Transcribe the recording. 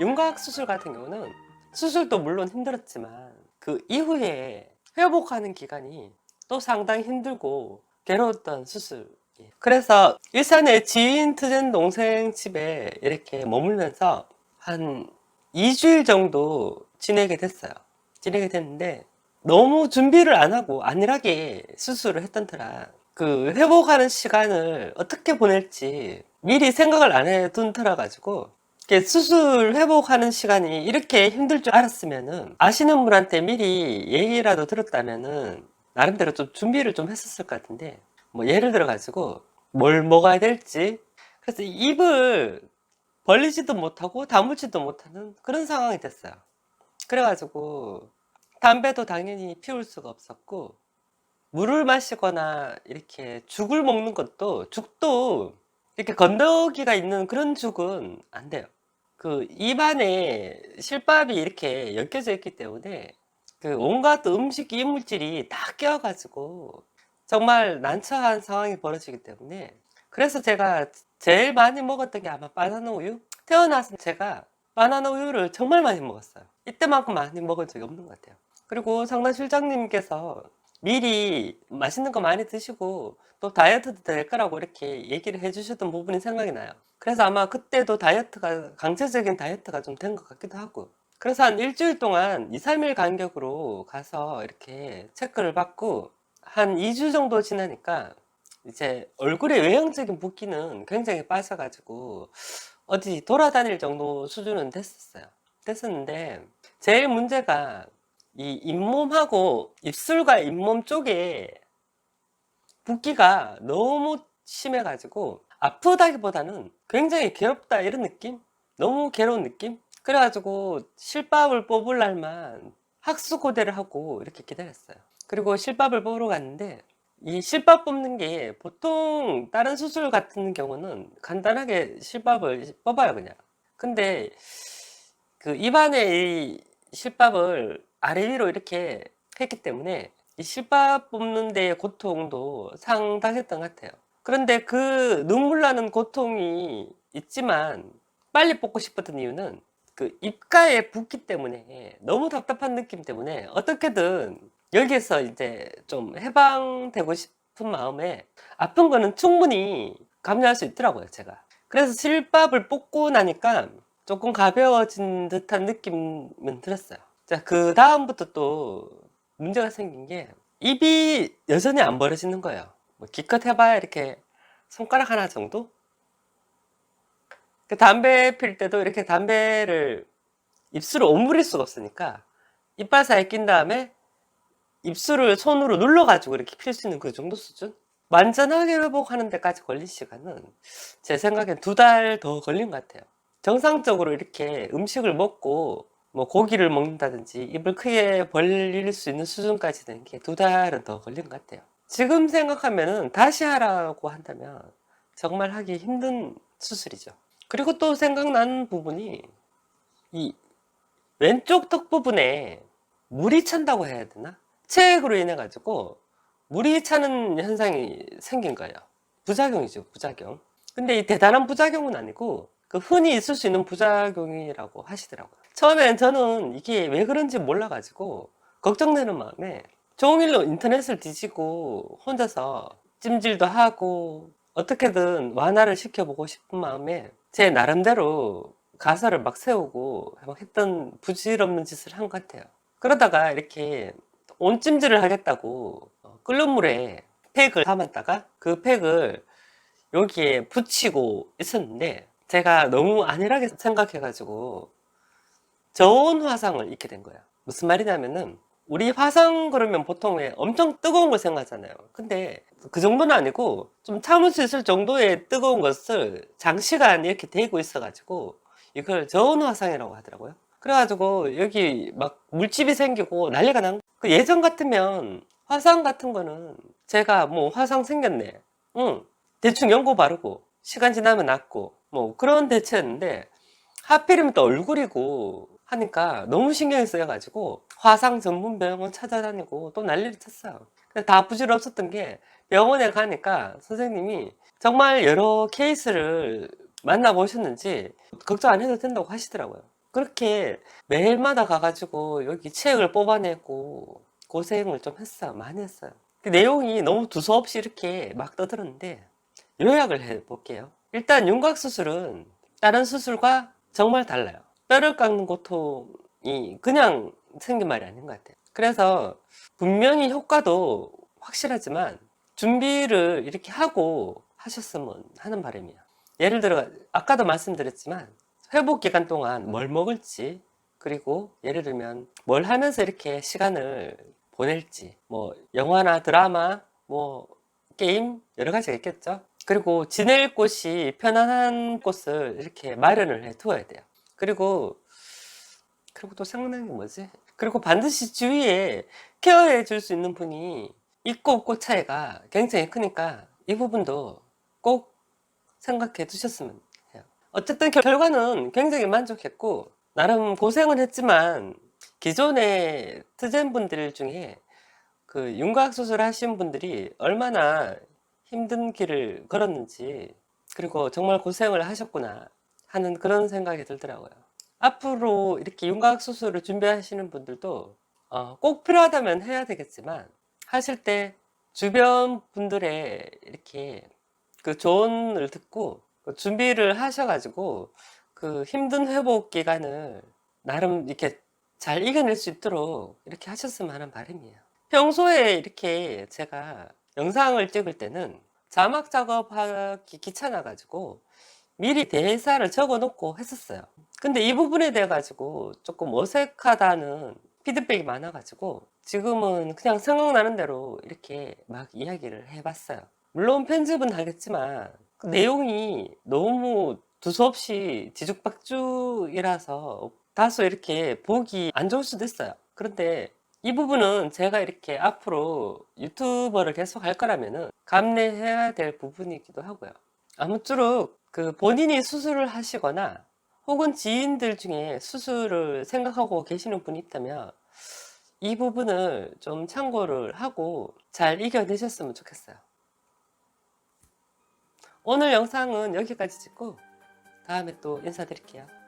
윤곽 수술 같은 경우는 수술도 물론 힘들었지만 그 이후에 회복하는 기간이 또 상당히 힘들고 괴로웠던 수술. 그래서 일산의 지인 트젠 동생 집에 이렇게 머물면서 한 2주일 정도 지내게 됐어요. 지내게 됐는데 너무 준비를 안 하고 안일하게 수술을 했던 터라 그 회복하는 시간을 어떻게 보낼지 미리 생각을 안 해둔 터라 가지고 수술 회복하는 시간이 이렇게 힘들 줄 알았으면은 아시는 분한테 미리 얘기라도 들었다면은 나름대로 좀 준비를 좀 했었을 것 같은데 뭐 예를 들어 가지고 뭘 먹어야 될지 그래서 입을 벌리지도 못하고 다물지도 못하는 그런 상황이 됐어요. 그래가지고 담배도 당연히 피울 수가 없었고 물을 마시거나 이렇게 죽을 먹는 것도 죽도 이렇게 건더기가 있는 그런 죽은 안 돼요. 그 입안에 실밥이 이렇게 엮여져 있기 때문에 그 온갖 음식 이물질이 다 껴가지고 정말 난처한 상황이 벌어지기 때문에 그래서 제가 제일 많이 먹었던 게 아마 바나나 우유? 태어나서 제가 바나나 우유를 정말 많이 먹었어요. 이때만큼 많이 먹은 적이 없는 것 같아요. 그리고 상담 실장님께서 미리 맛있는 거 많이 드시고 또 다이어트도 될 거라고 이렇게 얘기를 해주셨던 부분이 생각이 나요. 그래서 아마 그때도 다이어트가 강제적인 다이어트가 좀 된 것 같기도 하고 그래서 한 일주일 동안 2, 3일 간격으로 가서 이렇게 체크를 받고 한 2주 정도 지나니까 이제 얼굴에 외형적인 붓기는 굉장히 빠져가지고 어디 돌아다닐 정도 수준은 됐었어요. 됐었는데 제일 문제가 이 잇몸하고 입술과 잇몸 쪽에 붓기가 너무 심해가지고 아프다기보다는 굉장히 괴롭다 이런 느낌? 너무 괴로운 느낌? 그래가지고 실밥을 뽑을 날만 학수고대를 하고 이렇게 기다렸어요. 그리고 실밥을 뽑으러 갔는데 이 실밥 뽑는 게 보통 다른 수술 같은 경우는 간단하게 실밥을 뽑아요 그냥. 근데 그 입안에 이 실밥을 아래 위로 이렇게 했기 때문에 이 실밥 뽑는 데의 고통도 상당했던 것 같아요. 그런데 그 눈물 나는 고통이 있지만 빨리 뽑고 싶었던 이유는 그 입가에 붓기 때문에 너무 답답한 느낌 때문에 어떻게든 여기에서 이제 좀 해방되고 싶은 마음에 아픈 거는 충분히 감내할 수 있더라고요, 제가. 그래서 실밥을 뽑고 나니까 조금 가벼워진 듯한 느낌은 들었어요. 자, 그 다음부터 또 문제가 생긴 게 입이 여전히 안 벌어지는 거예요. 뭐 기껏 해봐야 이렇게 손가락 하나 정도? 그 담배 필 때도 이렇게 담배를 입술을 오므릴 수가 없으니까 이빨 사이에 낀 다음에 입술을 손으로 눌러가지고 이렇게 필 수 있는 그 정도 수준? 완전하게 회복하는 데까지 걸린 시간은 제 생각엔 두 달 더 걸린 것 같아요. 정상적으로 이렇게 음식을 먹고 뭐 고기를 먹는다든지 입을 크게 벌릴 수 있는 수준까지 되는 게두 달은 더 걸린 것 같아요. 지금 생각하면은 다시 하라고 한다면 정말 하기 힘든 수술이죠. 그리고 또 생각나는 부분이 이 왼쪽 턱 부분에 물이 찬다고 해야 되나? 체액으로 인해 가지고 물이 차는 현상이 생긴 거예요. 부작용이죠, 부작용. 근데 이 대단한 부작용은 아니고 그 흔히 있을 수 있는 부작용이라고 하시더라고요. 처음엔 저는 이게 왜 그런지 몰라가지고 걱정되는 마음에 종일로 인터넷을 뒤지고 혼자서 찜질도 하고 어떻게든 완화를 시켜보고 싶은 마음에 제 나름대로 가설을 막 세우고 막 했던 부질없는 짓을 한 것 같아요. 그러다가 이렇게 온찜질을 하겠다고 어, 끓는 물에 팩을 담았다가 그 팩을 여기에 붙이고 있었는데 제가 너무 안일하게 생각해가지고 저온 화상을 입게 된 거예요. 무슨 말이냐면은 우리 화상 그러면 보통 왜 엄청 뜨거운 걸 생각하잖아요. 근데 그 정도는 아니고 좀 참을 수 있을 정도의 뜨거운 것을 장시간 이렇게 대고 있어가지고 이걸 저온 화상이라고 하더라고요. 그래가지고 여기 막 물집이 생기고 난리가 난. 그 예전 같으면 화상 같은 거는 제가 뭐 화상 생겼네. 응. 대충 연고 바르고 시간 지나면 낫고 뭐 그런 대체였는데 하필이면 또 얼굴이고 하니까 너무 신경이 쓰여가지고 화상 전문 병원 찾아다니고 또 난리를 쳤어요. 근데 다 부질없었던 게 병원에 가니까 선생님이 정말 여러 케이스를 만나보셨는지 걱정 안 해도 된다고 하시더라고요. 그렇게 매일마다 가가지고 여기 책을 뽑아내고 고생을 좀 했어요. 많이 했어요. 그 내용이 너무 두서없이 이렇게 막 떠들었는데 요약을 해볼게요. 일단 윤곽 수술은 다른 수술과 정말 달라요. 뼈를 깎는 고통이 그냥 생긴 말이 아닌 것 같아요. 그래서 분명히 효과도 확실하지만 준비를 이렇게 하고 하셨으면 하는 바람이에요. 예를 들어 아까도 말씀드렸지만 회복 기간 동안 뭘 먹을지 그리고 예를 들면 뭘 하면서 이렇게 시간을 보낼지 뭐 영화나 드라마 뭐 게임 여러 가지가 있겠죠. 그리고 지낼 곳이 편안한 곳을 이렇게 마련을 해 두어야 돼요. 그리고 그리고 또 생각나는 게 뭐지? 그리고 반드시 주위에 케어해 줄 수 있는 분이 있고 없고 차이가 굉장히 크니까 이 부분도 꼭 생각해 두셨으면 해요. 어쨌든 결- 결과는 굉장히 만족했고 나름 고생은 했지만 기존의 트젠 분들 중에 그 윤곽 수술 하신 분들이 얼마나 힘든 길을 걸었는지 그리고 정말 고생을 하셨구나 하는 그런 생각이 들더라고요. 앞으로 이렇게 윤곽 수술을 준비하시는 분들도 어, 꼭 필요하다면 해야 되겠지만 하실 때 주변 분들의 이렇게 그 조언을 듣고 그 준비를 하셔가지고 그 힘든 회복 기간을 나름 이렇게 잘 이겨낼 수 있도록 이렇게 하셨으면 하는 바람이에요. 평소에 이렇게 제가 영상을 찍을 때는 자막 작업하기 귀찮아가지고 미리 대사를 적어 놓고 했었어요. 근데 이 부분에 대해 가지고 조금 어색하다는 피드백이 많아가지고 지금은 그냥 생각나는 대로 이렇게 막 이야기를 해봤어요. 물론 편집은 하겠지만 그 내용이 너무 두서없이 뒤죽박죽이라서 다소 이렇게 보기 안 좋을 수도 있어요. 그런데 이 부분은 제가 이렇게 앞으로 유튜버를 계속 할 거라면은 감내해야 될 부분이기도 하고요. 아무쪼록 그 본인이 수술을 하시거나 혹은 지인들 중에 수술을 생각하고 계시는 분이 있다면 이 부분을 좀 참고를 하고 잘 이겨내셨으면 좋겠어요. 오늘 영상은 여기까지 찍고 다음에 또 인사드릴게요.